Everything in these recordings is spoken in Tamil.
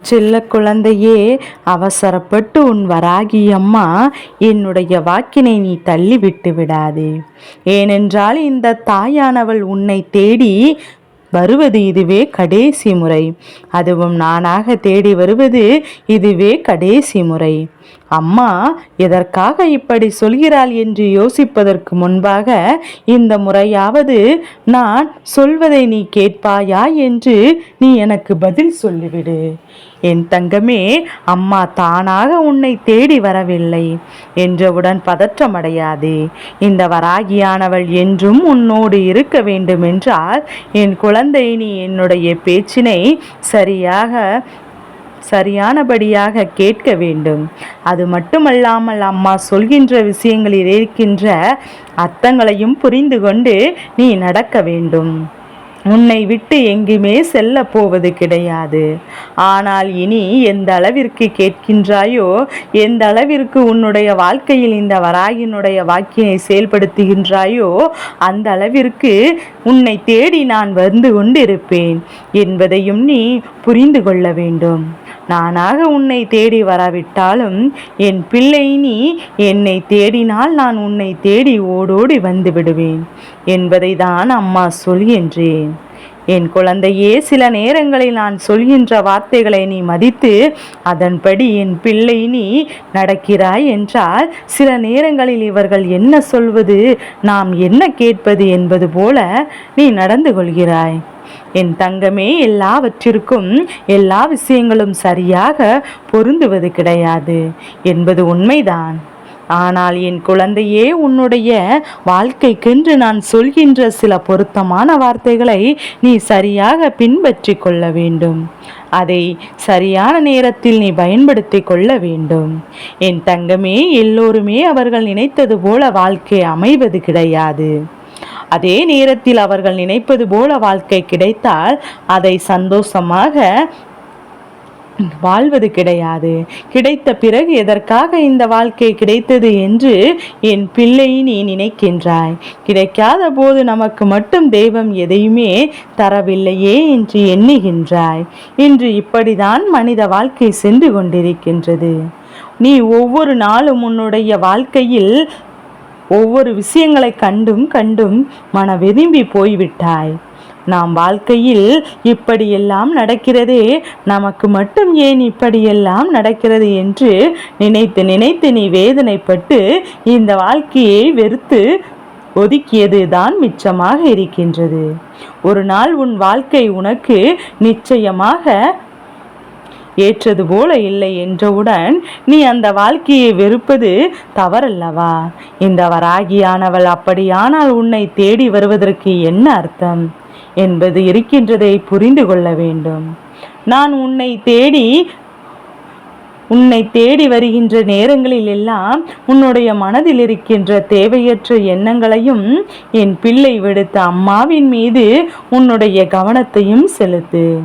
செல்ல குழந்தையே அவசரப்பட்டு உன் வராகி அம்மா என்னுடைய வாக்கினை நீ தள்ளிவிட்டு விடாதே. ஏனென்றால் இந்த தாயானவள் உன்னை தேடி வருவது இதுவே கடைசி முறை. அதுவும் நானாக தேடி வருவது இதுவே கடைசி முறை. அம்மா எதற்காக இப்படி சொல்கிறாள் என்று யோசிப்பதற்கு முன்பாக இந்த முறையாவது நான் சொல்வதை நீ கேட்பாயா என்று நீ எனக்கு பதில் சொல்லிவிடு. என் தங்கமே அம்மா தானாக உன்னை தேடி வரவில்லை என்றவுடன் பதற்றமடையாது. இந்த வராகியானவள் என்றும் உன்னோடு இருக்க வேண்டுமென்றால் என் குழந்தை நீ என்னுடைய பேச்சினை சரியாக சரியானபடியாக கேட்க வேண்டும். அது மட்டுமல்லாமல் அம்மா சொல்கின்ற விஷயங்களில் இருக்கின்ற அர்த்தங்களையும் புரிந்து கொண்டு நீ நடக்க வேண்டும். உன்னை விட்டு எங்குமே செல்ல போவது கிடையாது. ஆனால் இனி எந்த அளவிற்கு கேட்கின்றாயோ எந்த அளவிற்கு உன்னுடைய வாழ்க்கையில் இந்த வராகினுடைய வாக்கினை செயல்படுத்துகின்றாயோ அந்த அளவிற்கு உன்னை தேடி நான் வந்து கொண்டிருப்பேன் என்பதையும் நீ புரிந்து கொள்ள வேண்டும். நானாக உன்னை தேடி வராவிட்டாலும் என் பிள்ளை நீ என்னை தேடினால் நான் உன்னை தேடி ஓடோடி வந்து விடுவேன் என்பதை தான் அம்மா சொல் என்றேன். என் குழந்தையே சில நேரங்களில் நான் சொல்கின்ற வார்த்தைகளை நீ மதித்து அதன்படி என் பிள்ளை நீ நடக்கிறாய் என்றால் சில நேரங்களில் இவர்கள் என்ன சொல்வது நாம் என்ன கேட்பது என்பது போல நீ நடந்து கொள்கிறாய். என் தங்கமே எல்லாவற்றிற்கும் எல்லா விஷயங்களும் சரியாக பொருந்துவது கிடையாது என்பது உண்மைதான். ஆனால் என் குழந்தையே உன்னுடைய வாழ்க்கைக்கென்று நான் சொல்கின்ற சில பொருத்தமான வார்த்தைகளை நீ சரியாக பின்பற்றி கொள்ள வேண்டும். அதை சரியான நேரத்தில் நீ பயன்படுத்தி கொள்ள வேண்டும். என் தங்கமே எல்லோருமே அவர்கள் நினைத்தது போல வாழ்க்கை அமைவது கிடையாது. அதே நேரத்தில் அவர்கள் நினைப்பது போல வாழ்க்கை கிடைத்தால் அதை சந்தோஷமாக வாழ்வது கிடையாது. கிடைத்த பிறகு எதற்காக இந்த வாழ்க்கை கிடைத்தது என்று என் பிள்ளை நீ நினைக்கின்றாய். கிடைக்காத போது நமக்கு மட்டும் தெய்வம் எதையுமே தரவில்லையே என்று எண்ணுகின்றாய். இன்று இப்படிதான் மனித வாழ்க்கை சென்று கொண்டிருக்கின்றது. நீ ஒவ்வொரு நாளும் உன்னுடைய வாழ்க்கையில் ஒவ்வொரு விஷயங்களை கண்டும் கண்டும் மன விரும்பி போய்விட்டாய். நாம் வாழ்க்கையில் இப்படியெல்லாம் நடக்கிறதே நமக்கு மட்டும் ஏன் இப்படியெல்லாம் நடக்கிறது என்று நினைத்து நினைத்து நீ வேதனைப்பட்டு இந்த வாழ்க்கையை வெறுத்து ஒதுக்கியது தான் மிச்சமாக இருக்கின்றது. ஒரு நாள் உன் வாழ்க்கை உனக்கு நிச்சயமாக ஏற்றது போல இல்லை என்றவுடன் நீ அந்த வாழ்க்கையை வெறுப்பது தவறல்லவா? இந்த வராகியானவள் அப்படியானால் உன்னை தேடி வருவதற்கு என்ன அர்த்தம்? என்பது இருக்கின்றதை புரிந்து கொள்ள வேண்டும். நான் உன்னை தேடி உன்னை தேடி வருகின்ற நேரங்களில் எல்லாம் உன்னுடைய மனதில் இருக்கின்ற தேவையற்ற எண்ணங்களையும் என் பிள்ளை விடுத்த அம்மாவின் மீது உன்னுடைய கவனத்தையும் செலுத்து.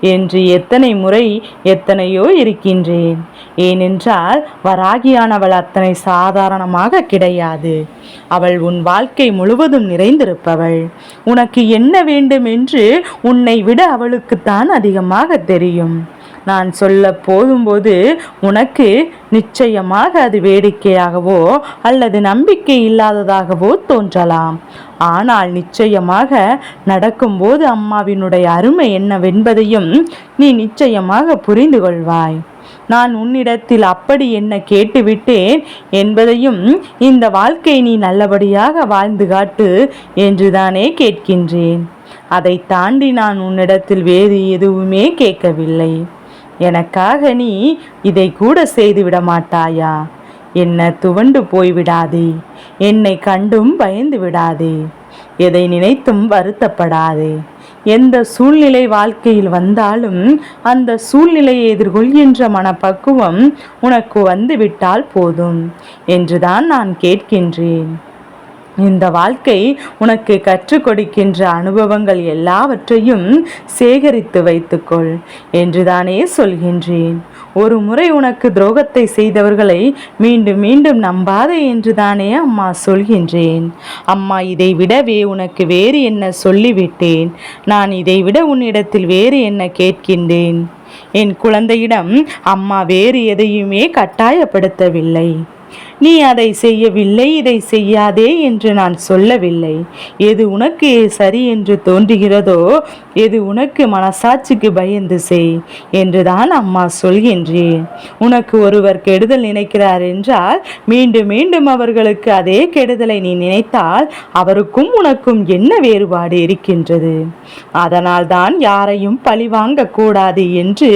என்று எத்தனை முறை எத்தனையோ இருக்கின்றேன். ஏனென்றால் வராகியானவள் அத்தனை சாதாரணமாக கிடையாது. அவள் உன் வாழ்க்கை முழுவதும் நிறைந்திருப்பவள். உனக்கு என்ன வேண்டும் என்று உன்னை விட அவளுக்குத்தான் அதிகமாக தெரியும். நான் சொல்ல போதும்போது உனக்கு நிச்சயமாக அது வேடிக்கையாகவோ அல்லது நம்பிக்கை இல்லாததாகவோ தோன்றலாம். ஆனால் நிச்சயமாக நடக்கும்போது அம்மாவினுடைய அருமை என்னவென்பதையும் நீ நிச்சயமாக புரிந்து கொள்வாய். நான் உன்னிடத்தில் அப்படி என்ன கேட்டுவிட்டேன் என்பதையும் இந்த வாழ்க்கை நீ நல்லபடியாக வாழ்ந்து காட்டு என்றுதானே கேட்கின்றேன். அதை தாண்டி நான் உன்னிடத்தில் வேறு எதுவுமே கேட்கவில்லை. எனக்காக நீ இதை கூட செய்துவிட மாட்டாயா என்ன துவண்டு போய்விடாதே. என்னை கண்டும் பயந்து விடாதே. எதை நினைத்தும் வருத்தப்படாதே. எந்த சூழ்நிலை வாழ்க்கையில் வந்தாலும் அந்த சூழ்நிலையை எதிர்கொள்கின்ற மனப்பக்குவம் உனக்கு வந்துவிட்டால் போதும் என்றுதான் நான் கேட்கின்றேன். இந்த வாழ்க்கை உனக்கு கற்றுக் கொடுக்கின்ற அனுபவங்கள் எல்லாவற்றையும் சேகரித்து வைத்துக்கொள் என்றுதானே சொல்கின்றேன். ஒரு முறை உனக்கு துரோகத்தை செய்தவர்களை மீண்டும் மீண்டும் நம்பாதே என்றுதானே அம்மா சொல்கின்றேன். அம்மா இதை விடவே உனக்கு வேறு என்ன சொல்லிவிட்டேன்? நான் இதை விட உன்னிடத்தில் வேறு என்ன கேட்கின்றேன்? என் குழந்தையிடம் அம்மா வேறு எதையுமே கட்டாயப்படுத்தவில்லை. நீ அதை செய்யவில்லை இதை செய்யாதே என்று நான் சொல்லவில்லை. எது உனக்கு சரி என்று தோன்றுகிறதோ எது உனக்கு மனசாட்சிக்கு பயந்து செய் என்றுதான் அம்மா சொல்கின்றேன். உனக்கு ஒருவர் கெடுதல் நினைக்கிறார் என்றால் மீண்டும் மீண்டும் அவர்களுக்கு அதே கெடுதலை நீ நினைத்தால் அவருக்கும் உனக்கும் என்ன வேறுபாடு இருக்கின்றது? அதனால் தான் யாரையும் பழிவாங்க கூடாது என்று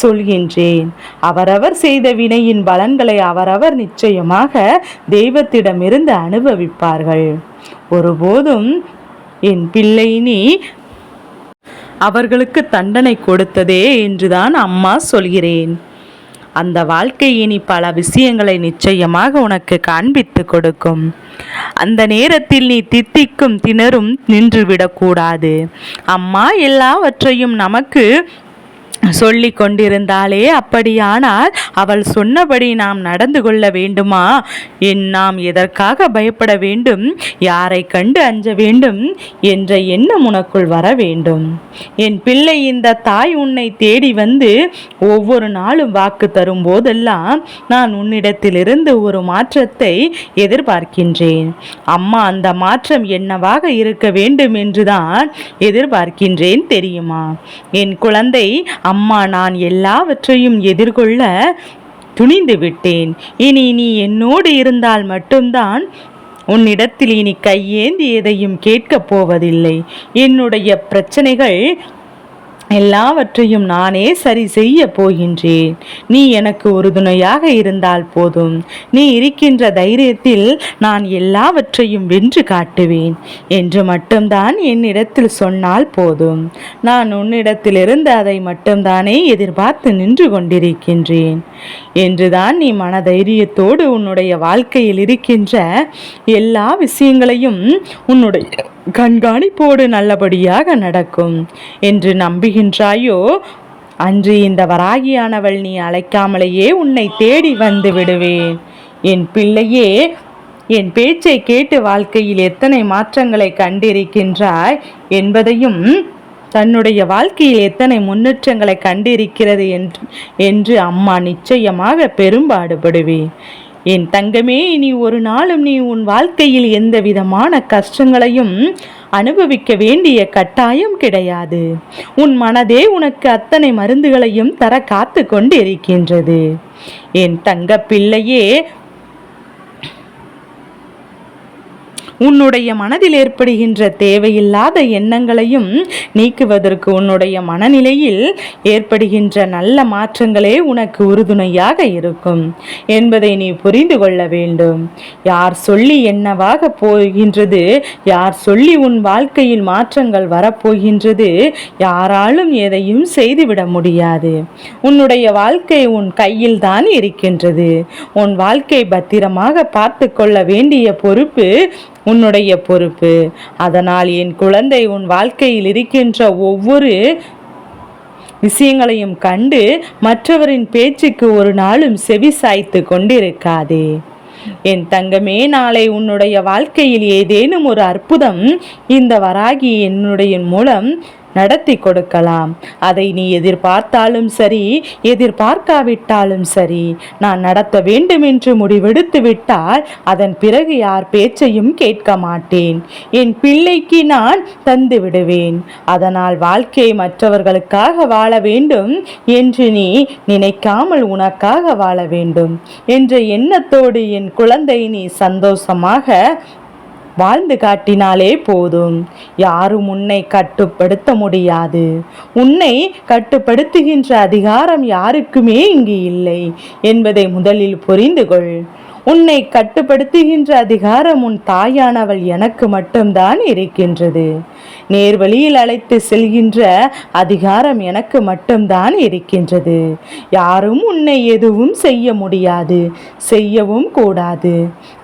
சொல்கின்றேன். அவரவர் செய்த வினையின் பலன்களை அவரவர் நிச்சயமாக தெய்வத்திடமிருந்து அனுபவிப்பார்கள். ஒருபோதும் என் பிள்ளை நீ அவர்களுக்கு தண்டனை கொடுத்ததே என்றுதான் அம்மா சொல்கிறேன். அந்த வாழ்க்கை இனி பல விஷயங்களை நிச்சயமாக உனக்கு காண்பித்து கொடுக்கும். அந்த நேரத்தில் நீ தித்திக்கும் திணறும் நின்றுவிடக்கூடாது. அம்மா எல்லாவற்றையும் நமக்கு சொல்லி கொண்டிருந்தாலே அப்படியானால் அவள் சொன்னபடி நாம் நடந்து கொள்ள வேண்டுமா? என் நாம் எதற்காக பயப்பட வேண்டும்? யாரை கண்டு அஞ்ச வேண்டும்? என்ற எண்ணம் உனக்குள் வர வேண்டும். என் பிள்ளை இந்த தாய் உன்னை தேடி வந்து ஒவ்வொரு நாளும் வாக்கு தரும் போதெல்லாம் நான் உன்னிடத்திலிருந்து ஒரு மாற்றத்தை எதிர்பார்க்கின்றேன். அம்மா அந்த மாற்றம் என்னவாக இருக்க வேண்டும் என்றுதான் எதிர்பார்க்கின்றேன் தெரியுமா? என் குழந்தை அம்மா நான் எல்லாவற்றையும் எதிர்கொள்ள துணிந்து விட்டேன். இனி நீ என்னோடு இருந்தால் மட்டும்தான் உன்னிடத்தில் இனி கையேந்தி எதையும் கேட்கப் போவதில்லை. என்னுடைய பிரச்சனைகள் எல்லாவற்றையும் நானே சரி செய்ய போகின்றேன். நீ எனக்கு உறுதுணையாக இருந்தால் போதும். நீ இருக்கின்ற தைரியத்தில் நான் எல்லாவற்றையும் வென்று காட்டுவேன். என்று மட்டும்தான் என்னிடத்தில் சொன்னால் போதும். நான் உன்னிடத்திலிருந்து அதை மட்டும்தானே எதிர்பார்த்து நின்று கொண்டிருக்கின்றேன். என்றுதான் நீ மனதைரியத்தோடு உன்னுடைய வாழ்க்கையில் இருக்கின்ற எல்லா விஷயங்களையும் உன்னுடைய கண்காணிப்போடு நல்லபடியாக நடக்கும் என்று நம்புகின்றாயோ? அன்று இந்த வராகியானவள் நீ அழைக்காமலேயே உன்னை தேடி வந்து விடுவேன். என் பிள்ளையே என் பேச்சை கேட்டு வாழ்க்கையில் எத்தனை மாற்றங்களை கண்டிருக்கின்றாய் என்பதையும் தன்னுடைய வாழ்க்கையில் எத்தனை முன்னேற்றங்களை கண்டிருக்கிறது என்று என்று அம்மா நிச்சயமாக பெரும்பாடுபடுவேன். என் தங்கமே நீ ஒரு நாளும் நீ உன் வாழ்க்கையில் எந்த விதமான கஷ்டங்களையும் அனுபவிக்க வேண்டிய கட்டாயம் கிடையாது. உன் மனதே உனக்கு அத்தனை மருந்துகளையும் தர காத்து கொண்டு இருக்கின்றது என் தங்க பிள்ளையே உன்னுடைய மனதில் ஏற்படுகின்ற தேவையில்லாத எண்ணங்களையும் நீக்குவதற்கு உன்னுடைய மனநிலையில் ஏற்படுகின்ற நல்ல மாற்றங்களே உனக்கு உறுதுணையாக இருக்கும் என்பதை நீ புரிந்து கொள்ள வேண்டும். யார் சொல்லி என்னவாக போகின்றது யார் சொல்லி உன் வாழ்க்கையில் மாற்றங்கள் வரப்போகின்றது யாராலும் எதையும் செய்துவிட முடியாது. உன்னுடைய வாழ்க்கை உன் கையில் தான் இருக்கின்றது. உன் வாழ்க்கை பத்திரமாக பார்த்து கொள்ள வேண்டிய பொறுப்பு உன்னுடைய பொறுப்பு. அதனால் என் குழந்தை உன் வாழ்க்கையில் இருக்கின்ற ஒவ்வொரு விஷயங்களையும் கண்டு மற்றவரின் பேச்சுக்கு ஒரு நாளும் செவி சாய்த்து கொண்டிருக்காதே. என் தங்கமே நாளை உன்னுடைய வாழ்க்கையில் ஏதேனும் ஒரு அற்புதம் இந்த வராகி என்னுடைய மூலம் நடத்தி கொடுக்கலாம். அதை நீ எதிர்பார்த்தாலும் சரி எதிர்பார்க்காவிட்டாலும் சரி நான் நடத்த வேண்டும் என்று முடிவெடுத்து விட்டால் அதன் பிறகு யார் பேச்சையும் கேட்க மாட்டேன். என் பிள்ளைக்கு நான் தந்து விடுவேன். அதனால் வாழ்க்கை மற்றவர்களுக்காக வாழ வேண்டும் என்று நீ நினைக்காமல் உனக்காக வாழ வேண்டும். என்ற எண்ணத்தோடு என் குழந்தை நீ சந்தோஷமாக வாழ்ந்து காட்டினாலே போதும். யாரும் உன்னை கட்டுப்படுத்த முடியாது. உன்னை கட்டுப்படுத்துகின்ற அதிகாரம் யாருக்குமே இங்கு இல்லை என்பதை முதலில் புரிந்து கொள். உன்னை கட்டுப்படுத்துகின்ற அதிகாரம் உன் தாயானவள் எனக்கு மட்டும்தான் இருக்கின்றது. நேர்வழியில் அழைத்து செல்கின்ற அதிகாரம் எனக்கு மட்டும்தான் இருக்கின்றது. யாரும் உன்னை எதுவும் செய்ய முடியாது செய்யவும் கூடாது.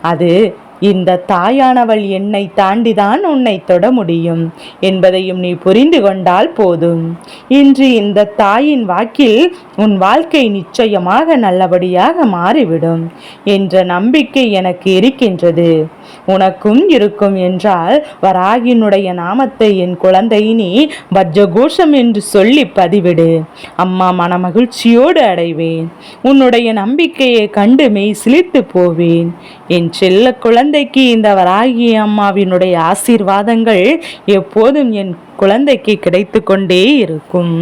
அது இந்த தாயானவள் என்னை தாண்டிதான் உன்னை தொட முடியும் என்பதையும் நீ புரிந்து கொண்டால் போதும். இன்று இந்த தாயின் வாக்கில் உன் வாழ்க்கை நிச்சயமாக நல்லபடியாக மாறிவிடும் என்ற நம்பிக்கை எனக்கு இருக்கின்றது. உனக்கும் இருக்கும் என்றால் வராகினுடைய நாமத்தை என் குழந்தை நீ வஜ்ஜகோஷம் என்று சொல்லி பதிவிடு. அம்மா மனமகிழ்ச்சியோடு அடைவேன். உன்னுடைய நம்பிக்கையை கண்டு மெய் சிலித்து போவேன். என் செல்ல குழந்தைக்கு இந்த வராகி அம்மாவினுடைய ஆசீர்வாதங்கள் எப்போதும் என் குழந்தைக்கு கிடைத்து கொண்டே இருக்கும்.